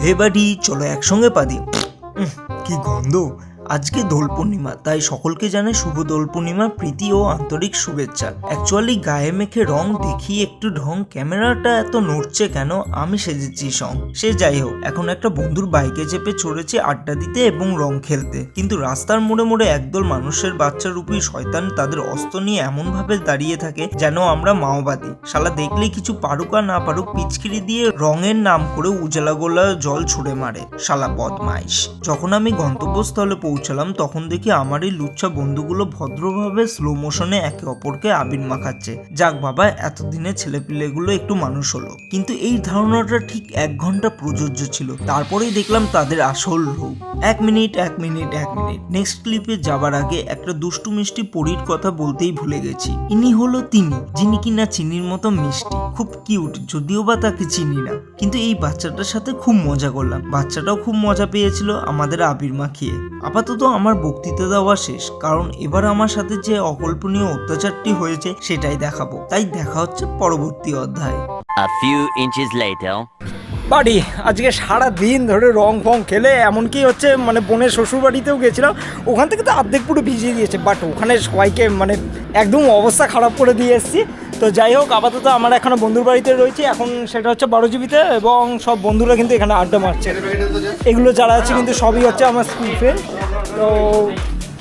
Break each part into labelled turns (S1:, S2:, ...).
S1: হে বাড়ি চলো একসঙ্গে পাদি উম, কি গন্ধ। আজকে দোল পূর্ণিমা, তাই সকলকে জানে শুভ দোল পূর্ণিমা, প্রীতি ও আন্তরিক শুভেচ্ছা। অ্যাকচুয়ালি গায়ে মেখে রং দেখি, একটু ঢং, ক্যামেরাটা এত নড়ছে কেন, আমি সেজেছি সং। সে যাই হোক, এখন একটা বন্ধুর বাইকে চেপে চড়েছি আড্ডা দিতে এবং রং খেলতে। কিন্তু রাস্তার মোড়ে মোড়ে একদল মানুষের বাচ্চা রূপী শয়তান তাদের অস্ত্র নিয়ে এমন ভাবে দাঁড়িয়ে থাকে যেন আমরা মাওবাদী। শালা দেখলেই কিছু পারুক আর না পারুক, পিচকিরি দিয়ে রঙের নাম করে উজালা গোলা জল ছুড়ে মারে, শালা বদমাইশ। যখন আমি গন্তব্যস্থলে পৌঁছালাম তখন দেখি আমার এই লুচ্ছা বন্ধুগুলো ভদ্রভাবে স্লো মোশনে একে অপরকে আবির মাখাচ্ছে। যাক বাবা, এতদিনে ছেলেপিলেগুলো একটু মানুষ হলো। কিন্তু এই ধারণাটা ঠিক এক ঘণ্টা প্রযোজ্য ছিল। তারপরেই দেখলাম তাদের আসল রূপ। এক মিনিট এক মিনিট এক মিনিট। নেক্সট ক্লিপে যাবার আগে একটা দুষ্টু মিষ্টি পরীর কথা বলতেই ভুলে গেছি। ইনি হলো তিনি, যিনি কিনা চিনির মতো মিষ্টি। খুব কিউট যদিও বা তাকে চিনি না। কিন্তু এই বাচ্চাটার সাথে খুব মজা করলাম। বাচ্চাটাও খুব মজা পেয়েছিল আমাদের আবির মাখিয়ে। আপাতত আমার বক্তৃতা দেওয়া শেষ কারণ এবার আমার সাথে যে অকল্পনীয় অত্যাচারটি হয়েছে সেটাই দেখাবো। তাই দেখা হচ্ছে পরবর্তী অধ্যায়ে।
S2: A few inches later.
S3: বাড়ি আজকে সারা দিন ধরে রং ফং খেলে এমনকি হচ্ছে মানে বোনের শ্বশুর বাড়িতেও গেছিলাম ওখান থেকে তো অর্ধেক পুরো ভিজিয়ে দিয়েছে বাট ওখানে সবাইকে মানে একদম অবস্থা খারাপ করে দিয়ে এসেছি। তো যাই হোক, আপাতত আমার এখনও বন্ধুর বাড়িতে রয়েছে। এখন সেটা হচ্ছে বারো জিবিতে এবং সব বন্ধুরা কিন্তু এখানে আড্ডা মারছে। এগুলো যারা আছে কিন্তু সবই হচ্ছে আমার স্কুল ফ্রেন্ড তো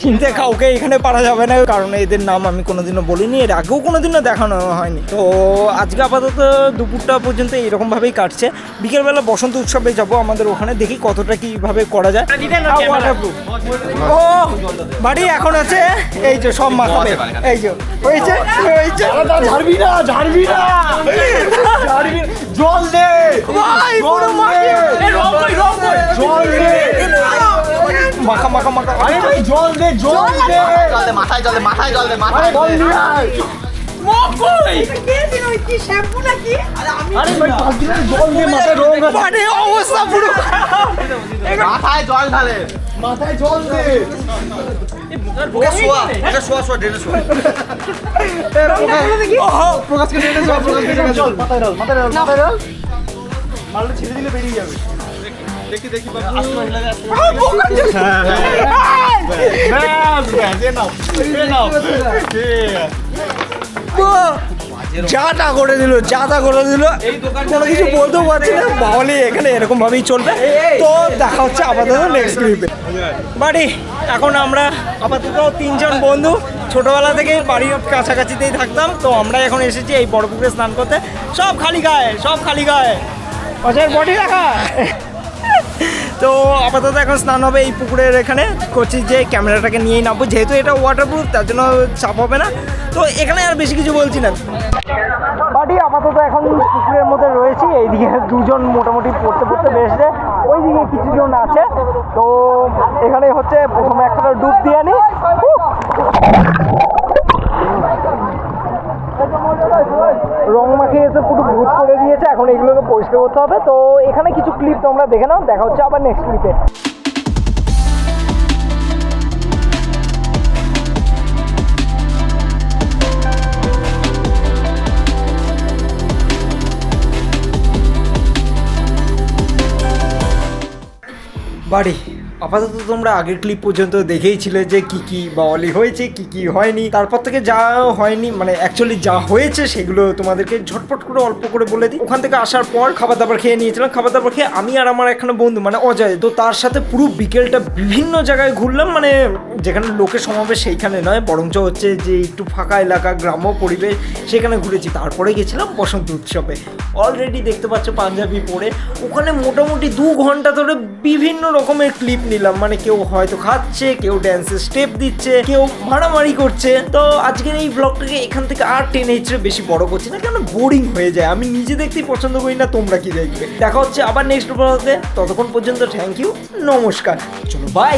S3: চিনতে কাউকে এখানে পারা যাবে না কারণ এদের নাম আমি কোনোদিনও বলিনি এর আগেও কোনোদিনও দেখানো হয়নি। তো আজকে আপাতত দুপুরটা পর্যন্ত এরকমভাবেই কাটছে। বিকেলবেলা বসন্ত উৎসবে যাব আমাদের ওখানে দেখি কতটা কীভাবে করা যায়। ও বাড়ি এখন আছে? এই যে সব মাখাবে। এই যে হয়েছে? হয়েছে? ঝাড়বি না ঝাড়বি না। মাখা মাখা মাখা। আরে ভাই জল দে জল দে।
S4: জল দে মাথায় জল দে মাথায় জল দে মাথায়
S3: জল দে। মাথায় রোগ আছে। মানে
S4: জল ঢালে।
S3: মাথায় জল দে। মাথায় মাথায় মাথায় মারলে ছেড়ে দিলে বেরিয়ে যাবে। দেখি দেখি বাবা। আসতে মহিলা যাটা করে দিল যাটা করে দিল। কোনো কিছু বলতেও পারছি না। তাহলে এখানে এরকম ভাবেই চলবে। তো দেখা হচ্ছে আপাতত নেক্সট ক্লিপে বাড়ি এখন আমরা আপাতত তিনজন বন্ধু। ছোটবেলা থেকে বাড়ির কাছাকাছিতেই থাকতাম। তো আমরা এখন এসেছি এই বড় পুকুরে স্নান করতে। সব খালি গায়ে সব খালি গায়ে। অজয়ের বডি রাখা তো আপাতত এখন স্নান হবে এই পুকুরের এখানে। করছি যে ক্যামেরাটাকে নিয়েই নামবো, যেহেতু এটা ওয়াটারপ্রুফ তার জন্য চাপ হবে না। তো এখানে আর বেশি কিছু বলছি না। বাড়ি আপাতত এখন পুকুরের মধ্যে রয়েছি, এইদিকে দুজন মোটামুটি পড়তে পড়তে বেসছে। ওইদিকে কিছুজন আছে। তো এখানে হচ্ছে প্রথমে একটা ডুব দিয়ে আনি। রং মাখিয়ে এসে পুরো ভূত করে দিয়েছে। এখন এগুলোকে পরিষ্কার করতে হবে। তো এখানে কিছু ক্লিপ তোমরা দেখে নাও। দেখা হচ্ছে আবার নেক্সট ক্লিপে বাড়ি। আপাতত তোমরা আগের ক্লিপ পর্যন্ত দেখেইছিলে যে কি কি বাওয়ালি হয়েছে, কি কি হয়নি। তারপর থেকে যা হয়নি মানে অ্যাকচুয়ালি যা হয়েছে সেগুলো তোমাদেরকে ঝটপট করে অল্প করে বলে দিই। ওখান থেকে আসার পর খাবার দাবার খেয়ে নিয়েছিলাম। খাবার দাবার খেয়ে আমি আর আমার এখানে বন্ধু মানে অজয়, তো তার সাথে পুরো বিকেলটা বিভিন্ন জায়গায় ঘুরলাম। মানে যেখানে লোকের সমাবেশ সেইখানে নয়, বরঞ্চ হচ্ছে যে একটু ফাঁকা এলাকা, গ্রাম্য পরিবেশ, সেখানে ঘুরেছি। তারপরে গেছিলাম বসন্ত উৎসবে। অলরেডি দেখতে পাচ্ছ পাঞ্জাবি পরে। ওখানে মোটামুটি দু ঘণ্টা ধরে বিভিন্ন রকমের ক্লিপ নিলাম। মানে কেউ হয়তো খাচ্ছে, কেউ ড্যান্সের স্টেপ দিচ্ছে, কেউ মারামারি করছে। তো আজকের এই ব্লগটাকে এখান থেকে আর টেনে হিচড়ে বেশি বড় করছি না, কেন বোরিং হয়ে যায়। আমি নিজে দেখতেই পছন্দ করি না, তোমরা কি দেখবে? দেখা হচ্ছে আবার নেক্সট ব্লগে ততক্ষণ পর্যন্ত থ্যাংক ইউ নমস্কার। চলো বাই